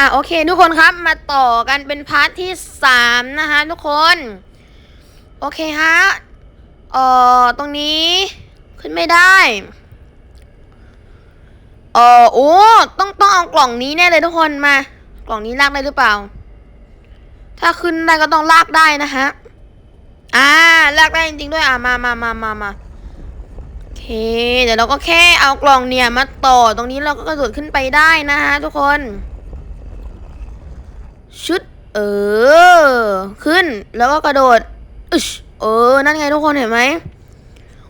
อะโอเคทุกคนครับมาต่อกันเป็นพาร์ทที่สามนะคะทุกคน โอเคฮะเอ่อตรงนี้ขึ้นไม่ได้เอ่อโอ้ต้องต้องเอากล่องนี้แน่เลยทุกคนมา กล่องนี้ลากได้หรือเปล่า ถ้าขึ้นได้ก็ต้องลากได้นะฮะอ่าลากได้จริงๆด้วยอะมามามามามาโอเค เดี๋ยวเราก็แค่เอากล่องเนี่ยมาต่อตรงนี้เราก็กระโดดขึ้นไปได้นะฮะทุกคน ชุดเออ ขึ้นแล้วก็กระโดดอึชเออ นั่นไงทุกคนเห็นไหม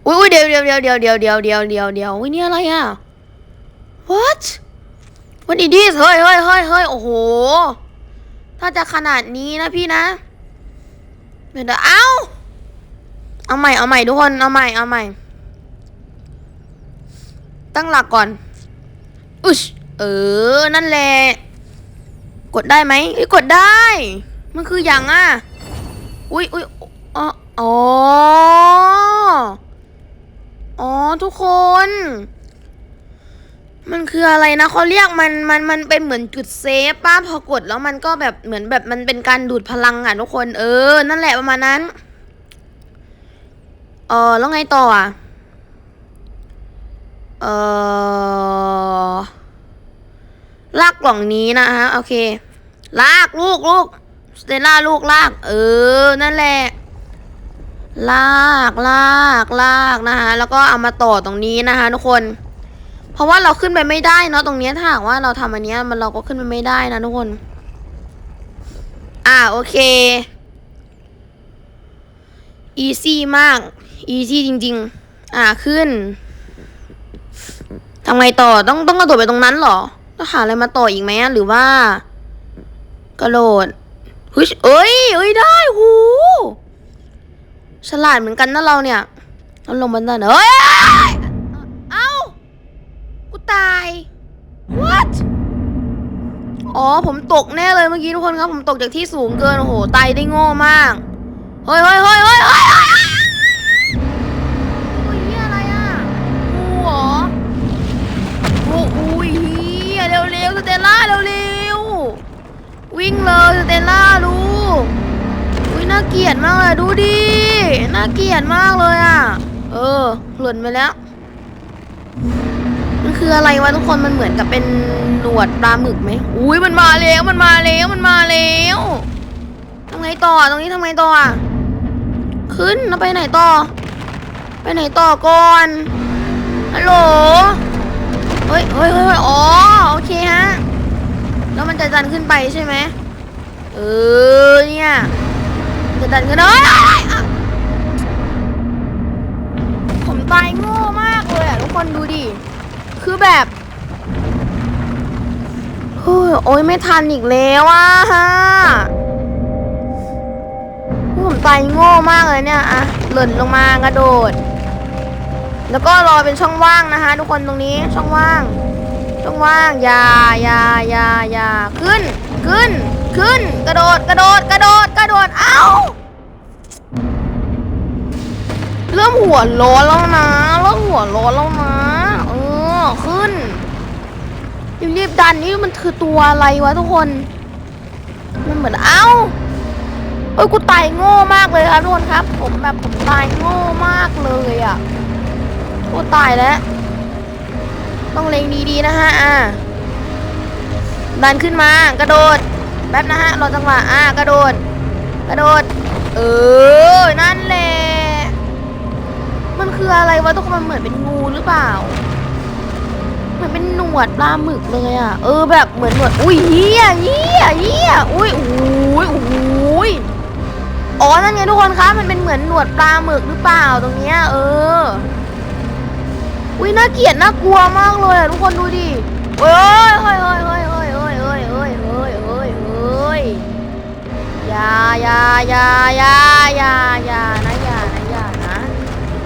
อุ้ยอุ้ยเดี๋ยวเดี๋ยวเดี๋ยวเดี๋ยวเดี๋ยวเดี๋ยวเดี๋ยวเดี๋ยวเดี๋ยวอุ้ยนี่อะไรอะ what what is this เฮ้ยเฮ้ยเฮ้ยเฮ้ยโอ้โห ถ้าจะขนาดนี้นะพี่นะเดี๋ยวเดี๋ยวเอาเอาใหม่เอาใหม่ทุกคนเอาใหม่เอาใหม่ ตั้งหลักก่อนอึชเออ นั่นแหละ กดได้ไหมเอ้ยกดได้ มันคืออย่างอะ อุ้ยอุ้ยอ๋ออ๋ออ๋อทุกคน มันคืออะไรนะเขาเรียกมันมันมันเป็นเหมือนจุดเซฟป้าพอกดแล้วมันก็แบบเหมือนแบบมันเป็นการดูดพลังอะทุกคน เออ นั่นแหละประมาณนั้นเออแล้วไงต่ออะเออลากกล่องนี้นะฮะโอเค ลากลูกลูกสเตลล่าลูกลาก เออ นั่นแหละ ลากลากลากนะคะแล้วก็เอามาต่อตรงนี้นะคะทุกคน เพราะว่าเราขึ้นไปไม่ได้เนาะตรงนี้ถ้าหากว่าเราทำอันนี้มันเราก็ขึ้นไปไม่ได้นะทุกคน อ่าโอเคอีซี่มากอีซี่จริง ๆ อ่าขึ้นทำไงต่อต้องต้องกระโดดไปตรงนั้นเหรอต้องหาอะไรมาต่ออีกไหมหรือว่า กระโดดเฮ้ยเอ้ยเอ้ยได้หูฉลาดเหมือนกันนะเราเนี่ยเราลงบันไดเอ้ยเอ้ากูตาย what อ๋อผมตกแน่เลยเมื่อกี้ทุกคนครับ ผมตกจากที่สูงเกิน โอ้โหตายได้โง่มาก เฮ้ยเฮ้ยเฮ้ยเฮ้ยเฮ้ย วิ่งเลยสเตลล่าลูกอุ้ยน่าเกลียดมากเลยดูดิน่าเกลียดมากเลยอะ เออ หล่นไปแล้วมันคืออะไรวะทุกคนมันเหมือนกับเป็นหนวดปลาหมึกไหมอุ้ยมันมาแล้วมันมาแล้วมันมาแล้วทำไงต่อตรงนี้ทำไงต่ออะขึ้นแล้วไปไหนต่อ ไปไหนต่อก่อนฮัลโหลเฮ้ยเฮ้ยเฮ้ยอ๋อโอเคฮะ แล้วมันจะดันขึ้นไปใช่ไหมเออเนี่ยจะดันขึ้นเอ้ยเอ้ยผมตายโง่มากเลยอะทุกคนดูดิคือแบบเฮ้ยโอ้ยไม่ทันอีกแล้วอะฮะผมตายโง่มากเลยเนี่ยอะหล่นลงมากระโดด แล้วก็รอเป็นช่องว่างนะคะ ทุกคนตรงนี้ช่องว่าง ช่องว่างอย่าอย่าอย่าอย่าขึ้น ขึ้น ขึ้น กระโดด กระโดด กระโดด กระโดด เอ้า เริ่มหัวโล้นแล้วนะเริ่มหัวโล้นแล้วนะเออขึ้นรีบๆดันนี่มันคือตัวอะไรวะทุกคน มันเหมือนเอ้าเอ้ยกูตายโง่มากเลยครับทุกคนครับ ผมแบบผมตายโง่มากเลยอะกูตายแล้ว ต้องเล็งดีๆนะฮะอ่าดันขึ้นมากระโดดแป๊บนะฮะรอจังหวะอ่ากระโดด กระโดด เออ นั่นแหละมันคืออะไรวะทุกคนมันเหมือนเป็นงูหรือเปล่าเหมือนเป็นหนวดปลาหมึกเลยอะเออแบบเหมือนหนวดอุ้ยเหี้ยเหี้ยเหี้ยอุ้ยอุ้ยอุ้ยอ๋อนั่นไงทุกคนคะมันเป็นเหมือนหนวดปลาหมึกหรือเปล่าตรงเนี้ยเออ อุ้ยน่าเกลียดน่ากลัวมากเลยอะทุกคนดูดิเฮ้ยเฮ้ยเฮ้ยเฮ้ยเฮ้ยเฮ้ยเฮ้ยเฮ้ยเฮ้ยเฮ้ยเฮ้ยอย่าอย่าอย่าอย่าอย่าอย่านะอย่านะอย่านะ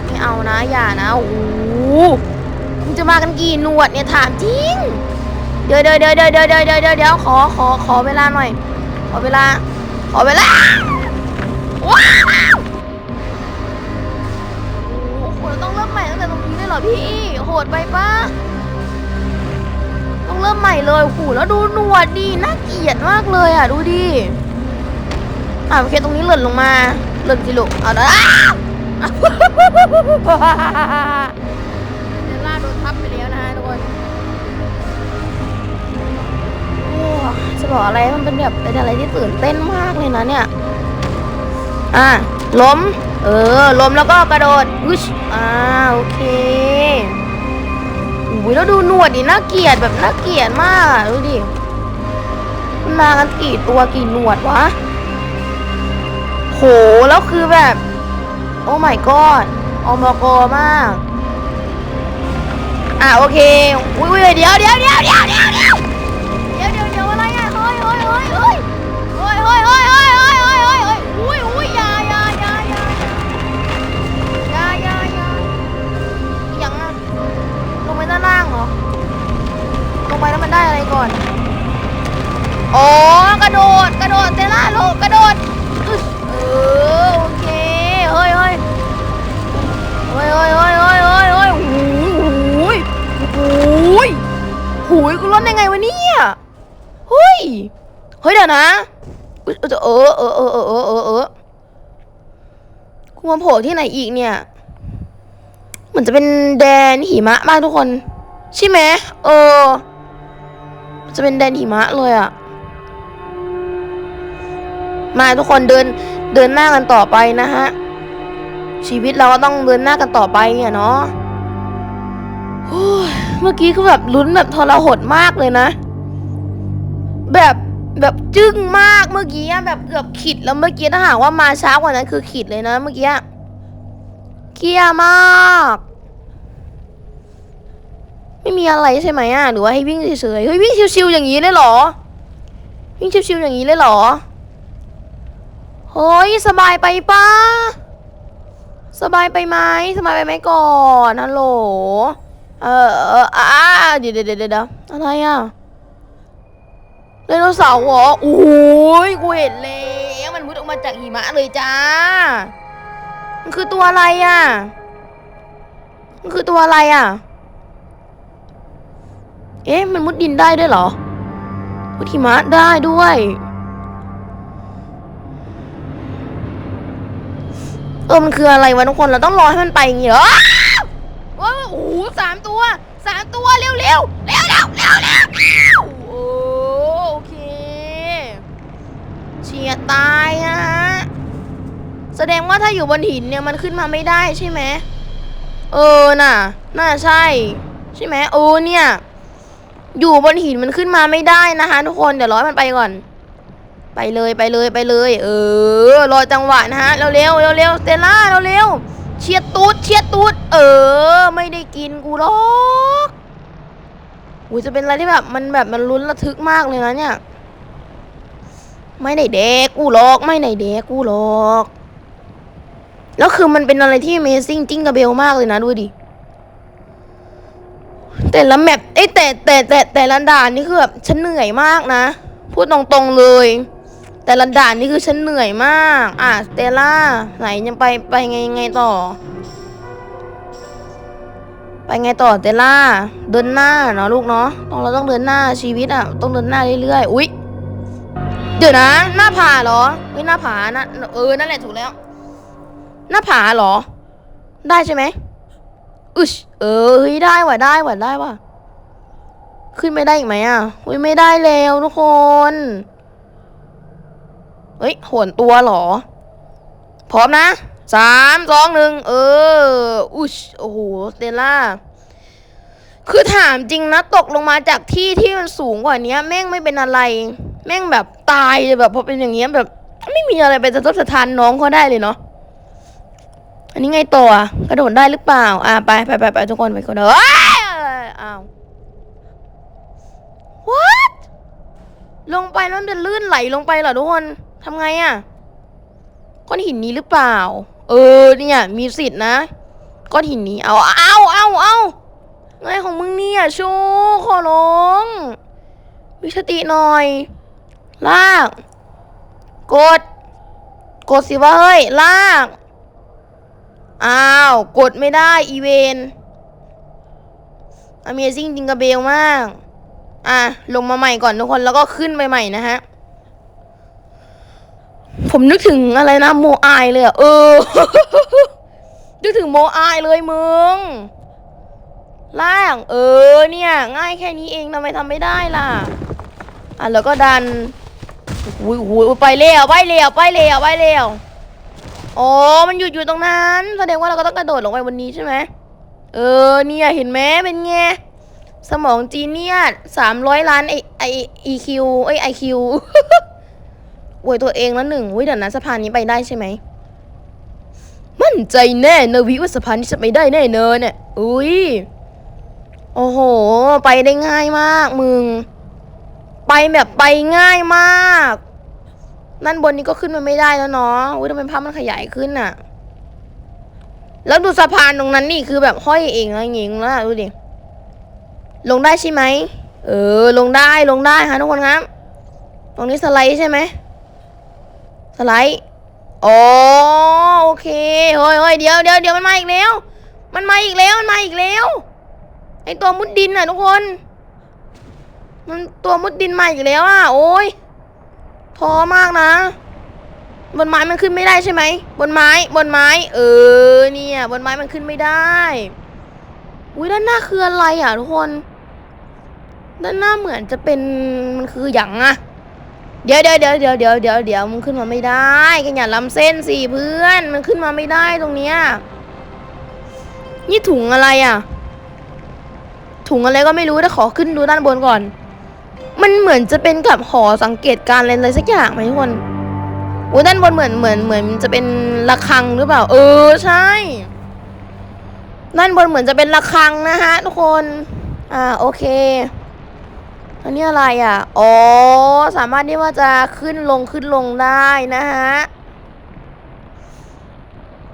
ไม่เอานะอย่านะโอ้โหมึงจะมากันกี่หนวดเนี่ยถามจริงเดี๋ยวเดี๋ยวเดี๋ยวเดี๋ยวเดี๋ยวเดี๋ยวเดี๋ยวเดี๋ยวขอขอขอเวลาหน่อย ขอเวลา ขอเวลาว้า รอพี่ โหดไปปะต้องเริ่มใหม่เลยโอ้โหแล้วดูหนวดดีน่าเกลียดมากเลยอะ ดูดิอ่าโอเคตรงนี้หล่นลงมาหล่นสิลูกเอาละอ้าวเดล่าโดนทับไปแล้วนะฮะทุกคนจะบอกอะไรมันเป็นแบบเป็นอะไรที่ตื่นเต้นมากเลยนะเนี่ย อะ ล้ม เออ ล้มแล้วก็กระโดดอุ๊ชอ่าโอเคอุ้ยแล้วดูหนวดดิน่าเกลียดแบบน่าเกลียดมาก ดูดิมันมากันกี่ตัวกี่หนวดวะ โห แล้วคือแบบ โอ้ my god อมกมาก อะโอเค อุ้ยเดี๋ยวเดี๋ยวเดี๋ยวเดี๋ยวเดี๋ยว ไปแล้วมันได้อะไรก่อน อ๋อกระโดดกระโดดเซล่าลูกกระโดด เออโอเคเฮ้ยเฮ้ยเฮ้ยเฮ้ยเฮ้ยเฮ้ยเฮ้ยเฮ้ยหูยหูยหูยกูรอดได้ไงวะเนี่ยเฮ้ยเฮ้ยเดี๋ยวนะเออเออเออเออเออเออเออกูมาโผล่ที่ไหนอีกเนี่ยเหมือนจะเป็นแดนหิมะมากทุกคน ใช่ไหมเออ จะเป็นแดนหิมะเลยอะมาทุกคนเดินเดินหน้ากันต่อไปนะฮะ ชีวิตเราก็ต้องเดินหน้ากันต่อไปอะเนาะเมื่อกี้คือแบบลุ้นแบบทรหดมากเลยนะ แบบแบบจึ้งมากเมื่อกี้แบบเกือบขิดแล้วเมื่อกี้ถ้าหากว่ามาช้ากว่านั้นคือขิดเลยนะ เมื่อกี้เกียมาก ไม่มีอะไรใช่ไหมอะหรือว่าให้วิ่งเฉยๆเฮ้ยวิ่งชิวๆอย่างนี้เลยเหรอ วิ่งชิวๆอย่างนี้เลยเหรอเฮ้ยสบายไปปะสบายไปไหมสบายไปไหมก่อนฮัลโหลเออเอออ่าเดี๋ยวเดี๋ยวเดี๋ยวเดี๋ยวอะไรอะไดโนเสาร์เหรอโอ้ยกูเห็นแล้วมันมุดออกมาจากหิมะเลยจ้า มันคือตัวอะไรอะ มันคือตัวอะไรอะ เอ๊ะ มันมุดดินได้ด้วยเหรอ มุดหิมะได้ด้วย เออ มันคืออะไรวะทุกคน เราต้องรอให้มันไปอย่างงี้เหรอว้าวโอ้โหสามตัว สามตัว เร็วเร็วเร็วเร็วเร็วเร็วโอ้โอเค เฉียดตายอะฮะ แสดงว่าถ้าอยู่บนหินเนี่ยมันขึ้นมาไม่ได้ใช่ไหม เออ น่ะ น่าใช่ ใช่ไหมเออเนี่ย อยู่บนหินมันขึ้นมาไม่ได้นะคะทุกคนเดี๋ยวร้อให้มันไปก่อน ไปเลยไปเลยไปเลย เออรอจังหวะนะฮะเร็วเร็วเร็วเร็วเซล่าเร็วเร็วเชียดตูดเชียดตูดเออ ไม่ได้กินกูหรอกอูจะเป็นอะไรที่แบบมันแบบมันลุ้นระทึกมากเลยนะเนี่ย ไม่ได้เด็กกูหรอกไม่ได้เด็กกูหรอก แล้วคือมันเป็นอะไรที่ Amazing จิ้งกระเบลมากเลยนะดูดิ แต่ละแมปเอ้แต่แต่แต่แต่ละด่านนี่คือแบบฉันเหนื่อยมากนะ พูดตรงๆเลย แต่ละด่านนี่คือฉันเหนื่อยมาก อะสเตล่าไหนยังไปไปไงไงต่อ ไปไงต่อสเตลล่าเดินหน้าเนาะลูกเนาะต้องเราต้องเดินหน้าชีวิตอะต้องเดินหน้าเรื่อยๆอุ๊ยเดี๋ยวนะ หน้าผาเหรอเฮ้ยหน้าผานะเออนั่นแหละถูกแล้ว หน้าผาเหรอ ได้ใช่ไหม อึชเออเฮ้ยได้ว่ะได้ว่ะได้ว่ะ ขึ้นไม่ได้อีกไหมอะอุ้ยไม่ได้แล้วทุกคน เฮ้ยโหนตัวหรอ พร้อมนะสามสองหนึ่งเออ อุชโอ้โหสเตลล่า คือถามจริงนะ ตกลงมาจากที่ที่มันสูงกว่านี้แม่งไม่เป็นอะไร แม่งแบบตายเลยแบบพอเป็นอย่างเงี้ยแบบ ไม่มีอะไรไปจะทบสะทานน้องเขาได้เลยเนาะ อันนี้ไงต่อ กระโดดได้หรือเปล่า อ่าไปไปไปไปทุกคนไปกระโดดอ้ยอ้าว what ลงไปแล้วมันจะลื่นไหลลงไปเหรอทุกคนทำไงอะก้อนหินนี้หรือเปล่า เออเนี่ยมีสิทธินะ ก้อนหินนี้ เอาเอาเอาเอาไงของมึงเนี่ยชว์ขอร้องมีสติหน่อย ลาก กด กดสิว่าเฮ้ย ลาก อ้าว กดไม่ได้อีเวน Amazing จริงกระเบลมาก อะ ลงมาใหม่ก่อนทุกคนแล้วก็ขึ้นไปใหม่นะฮะ ผมนึกถึงอะไรนะ โมอายเลยอะเออ นึกถึงโมอายเลยมึง ล่าง เออเนี่ย ง่ายแค่นี้เองทำไมทำไม่ได้ล่ะ อะ แล้วก็ดันอุ้ยอุ้ยไปเร็วไปเร็วไปเร็วไปเร็ว อ๋อ มันหยุดอยู่ตรงนั้น แสดงว่าเราก็ต้องกระโดดลงไปบนนี้ใช่ไหม เออ เนี่ยเห็นไหมเป็นไง สมองจีเนียสามร้อยล้านไอไอไอคิวเอ้ยไอคิวอวยตัวเองแล้วหนึ่งอุ้ยเดี๋ยวนะสะพานนี้ไปได้ใช่ไหม มั่นใจแน่เนวิว่าสะพานนี้จะไปได้แน่เนอนเนี่ย อุ้ย โอ้โห ไปได้ง่ายมากมึง ไปแบบไปง่ายมาก นั่นบนนี้ก็ขึ้นมาไม่ได้แล้วเนาะอุ้ยทำไมภาพมันขยายขึ้นอะแล้วดูสะพานตรงนั้นนี่คือแบบห้อยเองอะไรอย่างงี้แล้วดูดิ ลงได้ใช่ไหม เออ ลงได้ ลงได้ค่ะทุกคนครับ ตรงนี้สไลด์ใช่ไหม สไลด์อ๋อโอเคเฮ้ยเฮ้ยเดี๋ยวเดี๋ยวเดี๋ยวมันมาอีกแล้ว มันมาอีกแล้ว มันมาอีกแล้ว ไอตัวมุดดินน่ะทุกคน มันตัวมุดดินมาอีกแล้วอะ โอ้ย ท้อมากนะ บนไม้มันขึ้นไม่ได้ใช่ไหม บนไม้บนไม้ เออเนี่ยบนไม้มันขึ้นไม่ได้อุ้ยด้านหน้าคืออะไรอะทุกคน ด้านหน้าเหมือนจะเป็นมันคืออย่างอะเดี๋ยวเดี๋ยวเดี๋ยวเดี๋ยวเดี๋ยวเดี๋ยวเดี๋ยวมันขึ้นมาไม่ได้กันอย่าล้ำเส้นสิเพื่อน มันขึ้นมาไม่ได้ตรงเนี้ยนี่ถุงอะไรอะ ถุงอะไรก็ไม่รู้แต่ขอขึ้นดูด้านบนก่อน มันเหมือนจะเป็นกับหอสังเกตการณ์อะไรสักอย่างไหมทุกคนโอ้ด้านบนเหมือนเหมือนเหมือนจะเป็นระฆังหรือเปล่า เออใช่ด้านบนเหมือนจะเป็นระฆังนะฮะทุกคน อ่าโอเคอันนี้อะไรอะ อ๋อ สามารถที่ว่าจะขึ้นลงขึ้นลงได้นะฮะ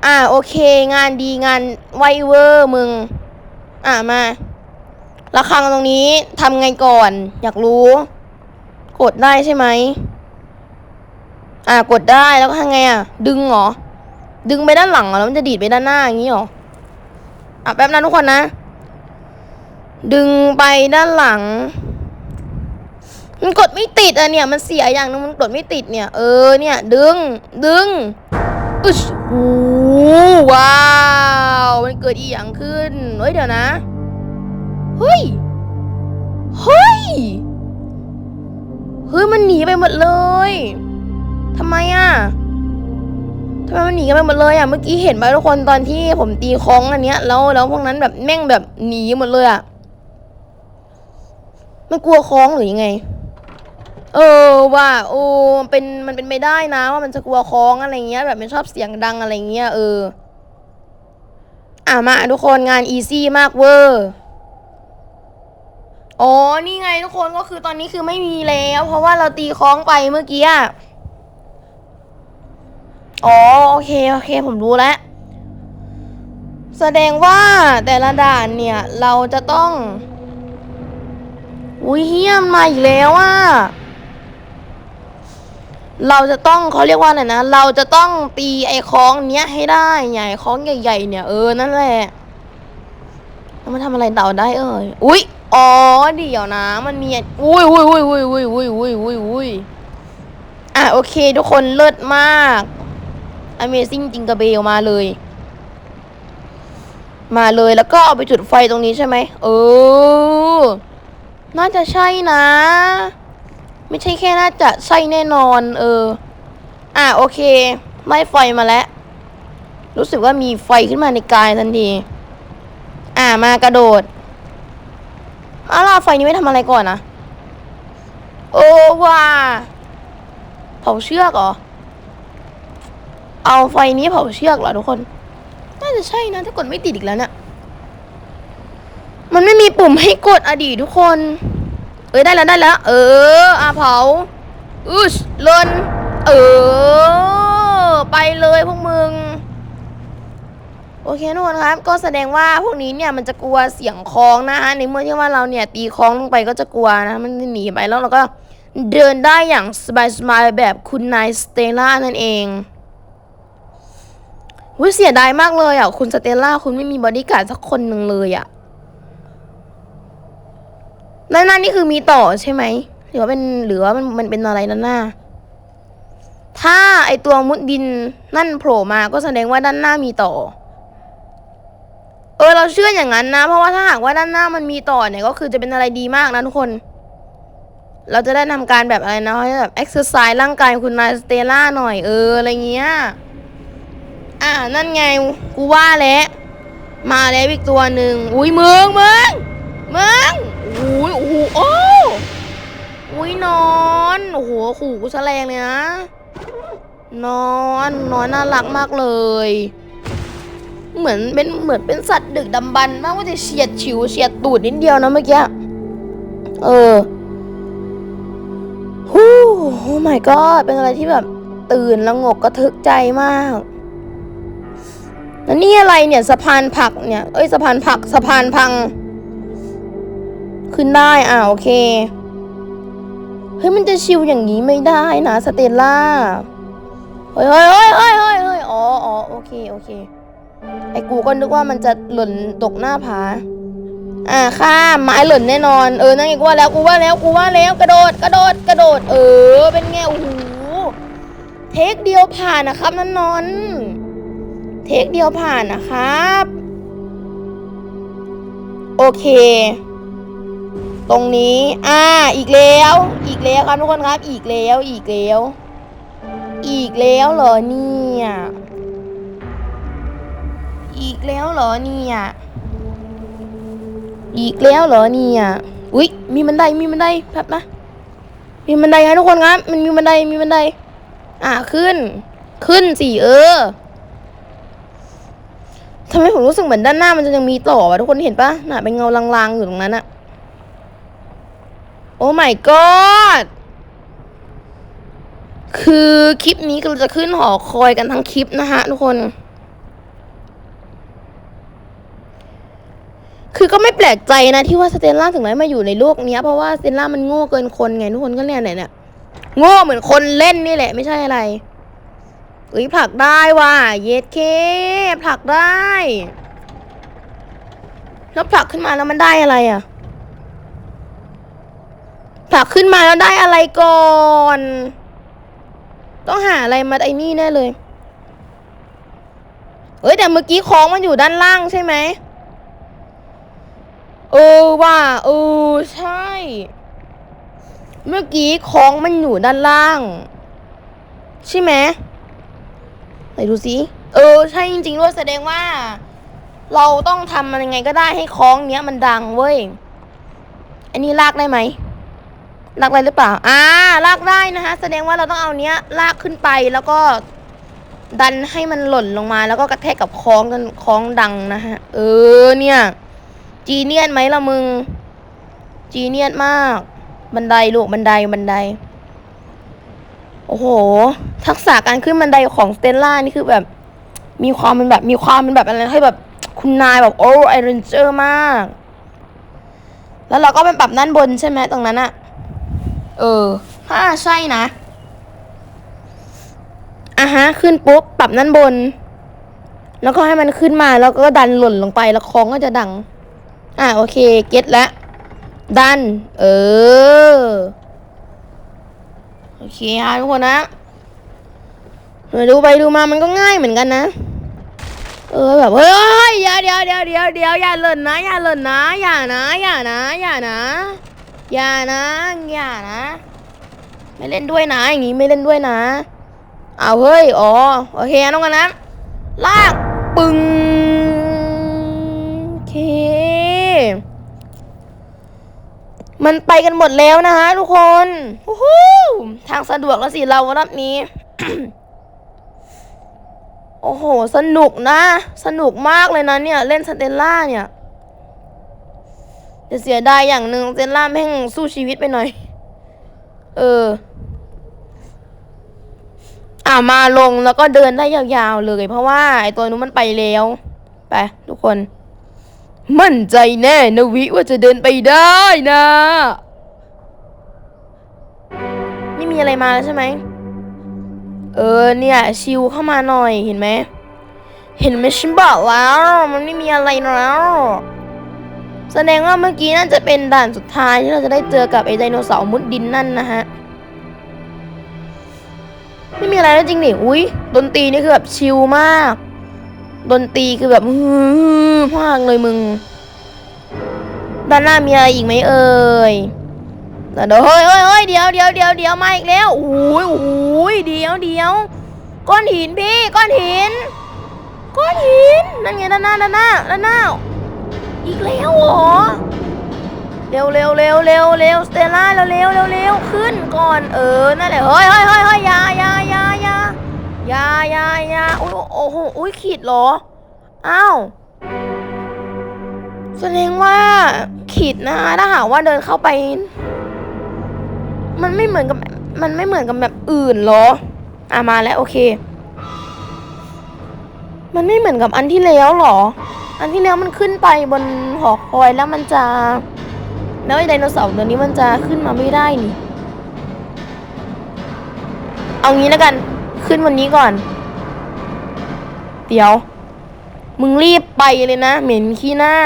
อ่าโอเค งานดีงานไวเวอร์มึง อ่ามา ระฆังตรงนี้ทำไงก่อน อยากรู้ กดได้ใช่ไหมอ่ากดได้แล้วก็ทำไงอะ ดึงเหรอ ดึงไปด้านหลังเหรอแล้วมันจะดีดไปด้านหน้าอย่างนี้เหรออะแป๊บนะทุกคนนะ ดึงไปด้านหลัง มันกดไม่ติดอะเนี่ย มันเสียอย่างนึงมันกดไม่ติดเนี่ย เออเนี่ย ดึง ดึงอึชโอ้ว้าว มันเกิดอีหยังขึ้นเฮ้ยเดี๋ยวนะ เฮ้ย เฮ้ย เฮ้ย มันหนีไปหมดเลย ทำไมอะทำไมมันหนีกันไปหมดเลยอะ เมื่อกี้เห็นไหมทุกคนตอนที่ผมตีคล้องอันเนี้ย แล้วแล้วพวกนั้นแบบแม่งแบบหนีหมดเลยอะ มันกลัวคล้องหรือยังไง เออว่าโอ้มันเป็นมันเป็นไม่ได้นะว่ามันจะกลัวคล้องอะไรเงี้ย แบบมันชอบเสียงดังอะไรเงี้ยเออ อะมาทุกคนงานอีซี่มากเวอร์ อ๋อ นี่ไงทุกคนก็คือตอนนี้คือไม่มีแล้ว เพราะว่าเราตีคล้องไปเมื่อกี้อะอ๋อโอเคโอเคผมรู้แล้ว แสดงว่าแต่ละด่านเนี่ยเราจะต้อง อุ้ยเฮียมนมาอีกแล้วอะ เราจะต้องเขาเรียกว่าอะไรนะ เราจะต้องตีไอ้คล้องเนี้ยให้ได้ใหญ่คล้องใหญ่ๆเนี่ยเออนั่นแหละมันทำอะไรเต่าได้เอ่ย อุ้ย อ๋อเดี๋ยวนะ มันมีอุ้ยอุ้ยอุ้ยอุ้ยอุ้ยอุ้ยอุ้ยอุ้ยอุ้ยอะโอเค ทุกคนเลิศมาก Amazing จิงกระเบลมาเลย มาเลยแล้วก็เอาไปจุดไฟตรงนี้ใช่ไหมเออ น่าจะใช่นะ ไม่ใช่แค่น่าจะใช่แน่นอน เออ อะโอเคไล่ไฟมาแล้ว รู้สึกว่ามีไฟขึ้นมาในกายทันที อะมากระโดด อ้าวแล้วไฟนี้ไม่ทำอะไรก่อนนะ โอ้ว่า เผาเชือกเหรอ เอาไฟนี้เผาเชือกเหรอทุกคน น่าจะใช่นะ ถ้ากดไม่ติดอีกแล้วเนี่ย มันไม่มีปุ่มให้กดอดีทุกคน เอ้ยได้แล้วได้แล้ว เอออาเผาอืชลน เออ ไปเลยพวกมึง อเคทุกคนครับ ก็แสดงว่าพวกนี้เนี่ยมันจะกลัวเสียงคล้องนะฮะในเมื่อที่ว่าเราเนี่ยตีคล้องลงไปก็จะกลัวนะ มันหนีไปแล้วเราก็เดินได้อย่างสบายๆแบบคุณนายสเตล่านั่นเองวิเสียดายมากเลยอะ คุณสเตลล่าคุณไม่มีบอดี้การ์ดสักคนหนึ่งเลยอะด้านหน้านี่คือมีต่อใช่ไหมหรือว่าเป็นหรือว่ามันมันเป็นอะไรด้านหน้า ถ้าไอตัวมุดดินนั่นโผล่มาก็แสดงว่าด้านหน้ามีต่อ เออเราเชื่ออย่างนั้นนะ เพราะว่าถ้าหากว่าด้านหน้ามันมีต่อเนี่ยก็คือจะเป็นอะไรดีมากนะทุกคน เราจะได้ทำการแบบอะไรนะให้แบบเอ็กซ์ไซส์ร่างกายคุณนายสเตล่าหน่อยเอออะไรเงี้ยอ่านั่นไงกูว่าแล้วมาแล้วอีกตัวหนึ่งอุ้ยมึงมึงมึงอุ้ยโอ้โหโอ้อุ้ยนอนโอ้โหขู่กูแฉลงเลยนะนอนนอนน่ารักมากเลย เหมือนเป็นเหมือนเป็นสัตว์ดึกดำบรรพ์มากว่าจะเฉียดฉิวเฉียดตูดนิดเดียวนะเมื่อกี้ เออฮู้โอ้ my god เป็นอะไรที่แบบตื่นแล้วงกกระทึกใจมากแล้วนี่อะไรเนี่ยสะพานผักเนี่ย เอ้ยสะพานผักสะพานพัง ขึ้นได้อ่าโอเค เฮ้ยมันจะชิวอย่างนี้ไม่ได้นะสเตลล่า เฮ้ยเฮ้ยเฮ้ยเฮ้ยเฮ้ยเฮ้ยอ๋ออ๋อโอเคโอเค ไอ้กูก็นึกว่ามันจะหล่นตกหน้าผา อ่าข้ามไม้หล่นแน่นอน เออ นั่นไงกูว่าแล้ว กูว่าแล้ว กูว่าแล้ว กระโดด กระโดด กระโดด เออ เป็นไงโอ้โห เทคเดียวผ่านนะครับนั่นนอน เทคเดียวผ่านนะครับ โอเค ตรงนี้ อ่า อีกแล้ว อีกแล้วครับทุกคนครับ อีกแล้ว อีกแล้ว อีกแล้วเหรอเนี่ย อีกแล้วเหรอเนี่ยอีกแล้วเหรอเนี่ยอุ๊ยมีบันไดมีบันไดแป๊บนะ มีบันไดครับทุกคนครับ มันมีบันไดมีบันได อ่าขึ้น ขึ้นสิเออทำไมผมรู้สึกเหมือนด้านหน้ามันจะยังมีต่อวะทุกคนเห็นปะน่ะเป็นเงาลางๆอยู่ตรงนั้นอะโอ้ my god คือคลิปนี้ก็จะขึ้นหอคอยกันทั้งคลิปนะฮะทุกคน คือก็ไม่แปลกใจนะที่ว่าสเตลล่าถึงได้มาอยู่ในโลกเนี้ย เพราะว่าสเตลล่ามันโง่เกินคนไงทุกคนก็เนี่ยเนี่ยโง่เหมือนคนเล่นนี่แหละไม่ใช่อะไรเอ้ยผลักได้ว่ะเยสเคผลักได้ แล้วผลักขึ้นมาแล้วมันได้อะไรอะผลักขึ้นมาแล้วได้อะไรก่อน ต้องหาอะไรมาไอ้นี่แน่เลย เอ้ยแต่เมื่อกี้ของมันอยู่ด้านล่างใช่ไหม เออว่าเออใช่ เมื่อกี้ของมันอยู่ด้านล่าง ใช่ไหมไหนดูสิเออ ใช่จริงๆด้วยแสดงว่า เราต้องทำมันยังไงก็ได้ให้คล้องเนี้ยมันดังเว้ย อันนี้ลากได้ไหมลากได้หรือเปล่า อ่า ลากได้นะคะ แสดงว่าเราต้องเอาเนี้ย ลากขึ้นไปแล้วก็ ดันให้มันหล่นลงมา แล้วก็กระแทกกับคล้องจนคล้องดังนะฮะ เออเนี่ย จีเนียนไหมล่ะมึง จีเนียนมาก บันไดลูกบันไดบันได โอ้โห ทักษะการขึ้นบันไดของสเตลล่านี่คือแบบ มีความเป็นแบบมีความเป็นแบบอะไรให้แบบคุณนายแบบโอ้ไอเรนเจอร์มาก แล้วเราก็เป็นปรับด้านบนใช่ไหมตรงนั้นอะเออถ้าใช่นะอะฮะ ขึ้นปุ๊บ ปรับด้านบน แล้วก็ให้มันขึ้นมาแล้วก็ดันหล่นลงไป แล้วคล้องก็จะดัง อะโอเค เก็ตแล้วดัน เออ โอเคค่ะทุกคนนะเดี๋ยวดูไปดูมามันก็ง่ายเหมือนกันนะ เออแบบเฮ้ยเดี๋ยวเดี๋ยวเดี๋ยวเดี๋ยวเดี๋ยวอย่าหล่นนะ อย่าหล่นนะ อย่านะ อย่านะ อย่านะ อย่านะ อย่านะ ไม่เล่นด้วยนะ อย่างงี้ไม่เล่นด้วยนะ เอาเฮ้ย อ๋อ โอเคน้องกันนะ ลาก ปึง มันไปกันหมดแล้วนะคะทุกคนฮู้ฮู้ทางสะดวกแล้วสิเรารอบนี้ โอ้โห สนุกนะ สนุกมากเลยนะเนี่ย เล่นสเตลล่าเนี่ยจะเสียดายอย่างหนึ่งสเตลล่าแม่งสู้ชีวิตไปหน่อย เออ อ่ามาลงแล้วก็เดินได้ยาวๆเลย เพราะว่าไอตัวนู้นมันไปแล้ว ไปทุกคน มั่นใจแน่นะวิว่าจะเดินไปได้นะ ไม่มีอะไรมาแล้วใช่ไหม เออเนี่ย ชิวเข้ามาหน่อยเห็นไหม เห็นไหมฉันบอกแล้ว มันไม่มีอะไรแล้ว แสดงว่าเมื่อกี้น่าจะเป็นด่านสุดท้ายที่เราจะได้เจอกับไอ้ไดโนเสาร์มุดดินนั่นนะฮะ ไม่มีอะไรแล้วจริงดิอุ้ยดนตรีนี่คือแบบชิลมาก ดนตรีคือแบบฮือมากเลยมึง ด้านหน้ามีอะไรอีกไหมเอ่ยเดี๋ยวเฮ้ยเฮ้ยเดี๋ยวเดี๋ยวเดี๋ยวเดี๋ยวมาอีกแล้วโอ้ยโอ้ยเดี๋ยวเดี๋ยวก้อนหินพี่ก้อนหินก้อนหินนั่นไงด้านหน้าด้านหน้าด้านหน้า อีกแล้วเหรอเร็วเร็วเร็วเร็วเร็วสเตล่าเร็วเร็วเร็วเร็วขึ้นก่อนเออนั่นแหละเฮ้ยเฮ้ยเฮ้ยเฮ้ยยายา ยายายาโอ้โอ้โหอุ้ยขีดเหรอ อ้าวแสดงว่าขีดนะถ้าหากว่าเดินเข้าไป มันไม่เหมือนกับมันไม่เหมือนกับแบบอื่นเหรอ อะมาแล้วโอเค มันไม่เหมือนกับอันที่แล้วเหรอ อันที่แล้วมันขึ้นไปบนหอคอยแล้วมันจะแล้วไอ้ไดโนเสาร์ตัวนี้มันจะขึ้นมาไม่ได้นี่ เอางี้แล้วกัน ขึ้นวันนี้ก่อน เดี๋ยว มึงรีบไปเลยนะ เหม็นขี้หน้า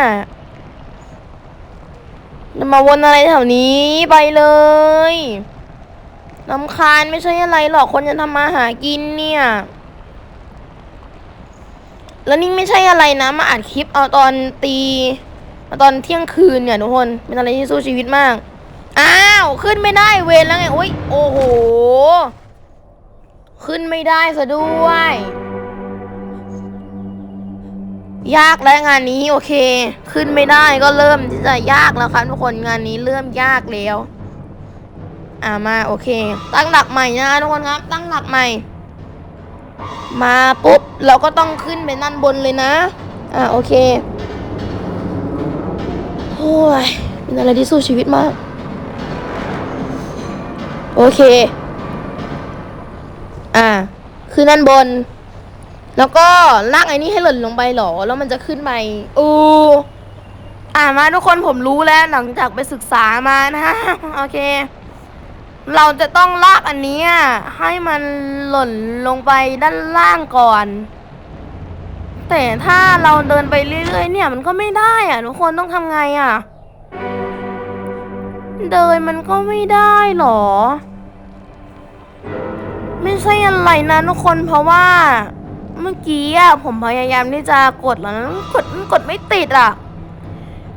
มาวนอะไรแถวนี้ไปเลยลำคาญไม่ใช่อะไรหรอกคนจะทำมาหากินเนี่ย แล้วนี่ไม่ใช่อะไรนะ มาอัดคลิปเอาตอนตีเอาตอนเที่ยงคืนเนี่ยทุกคน เป็นอะไรที่สู้ชีวิตมาก อ้าว ขึ้นไม่ได้เวรแล้วไงโอ้ยโอ้โห ขึ้นไม่ได้ซะด้วย ยากแล้วงานนี้โอเค ขึ้นไม่ได้ก็เริ่มที่จะยากแล้วครับทุกคนงานนี้เริ่มยากแล้ว อ่ามาโอเค ตั้งหลักใหม่นะทุกคนครับ ตั้งหลักใหม่ มาปุ๊บเราก็ต้องขึ้นไปด้านบนเลยนะ อ่าโอเคโอ้ยเป็นอะไรที่สู้ชีวิตมาก โอเค อ่าคือด้านบน แล้วก็ลากไอ้นี่ให้หล่นลงไปหรอ แล้วมันจะขึ้นไปอูอ่ามาทุกคนผมรู้แล้วหลังจากไปศึกษามานะฮะโอเค เราจะต้องลากอันนี้ให้มันหล่นลงไปด้านล่างก่อน แต่ถ้าเราเดินไปเรื่อยๆ เนี่ยมันก็ไม่ได้อะทุกคนต้องทำไงอะ เดินมันก็ไม่ได้หรอ ไม่ใช่อะไรนะทุกคนเพราะว่าเมื่อกี้อะผมพยายามที่จะกดแล้วนะกดกดไม่ติดอะ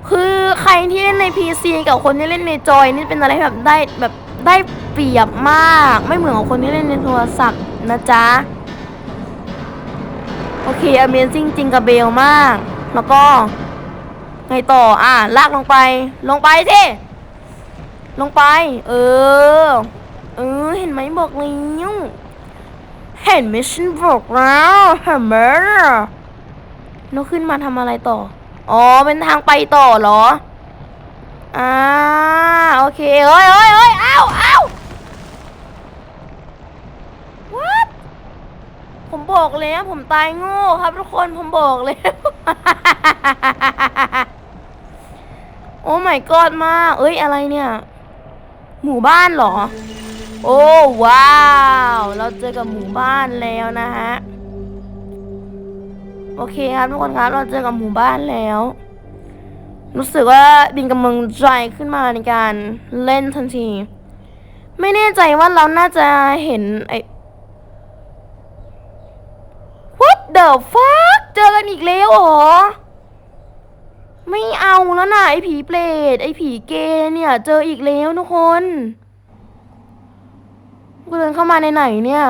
คือใครที่เล่นใน PC กับคนที่เล่นในจอยนี่เป็นอะไรแบบได้แบบได้เปรียบมาก ไม่เหมือนกับคนที่เล่นในโทรศัพท์นะจ๊ะ โอเค Amazing จริงกับเบลมาก แล้วก็ไงต่ออะ ลากลงไป ลงไปสิ ลงไป เออ เออ เห็นไหมบอกแล้วเห็นไหมฉันบอกแล้วเห็นไหมแล้วขึ้นมาทำอะไรต่อ อ๋อ เป็นทางไปต่อเหรอ อ่า โอเคเฮ้ยเฮ้ยเฮ้ยเอ้าเอ้า what ผมบอกแล้วผมตายโง่ครับทุกคนผมบอกแล้วโอ้ my god มาก เอ้ย อะไรเนี่ย หมู่บ้านเหรอ โอ้ว้าว เราเจอกับหมู่บ้านแล้วนะฮะ โอเคครับทุกคนครับเราเจอกับหมู่บ้านแล้ว รู้สึกว่าบินกำลังใจขึ้นมาในการเล่นทันที ไม่แน่ใจว่าเราน่าจะเห็นไอ้ What the fuck เจอกันอีกแล้วเหรอ ไม่เอาแล้วนะไอผีเปรตไอผีเกย์เนี่ย เจออีกแล้วทุกคนกูเดินเข้ามาในไหนเนี่ย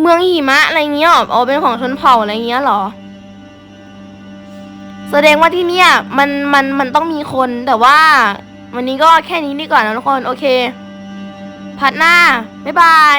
เมืองหิมะอะไรเงี้ยอ๋อเป็นของชนเผ่าอะไรเงี้ยเหรอ แสดงว่าที่เนี่ยมันมันมันต้องมีคนแต่ว่า วันนี้ก็แค่นี้ดีกว่านะทุกคน โอเคพัดหน้า บ๊ายบาย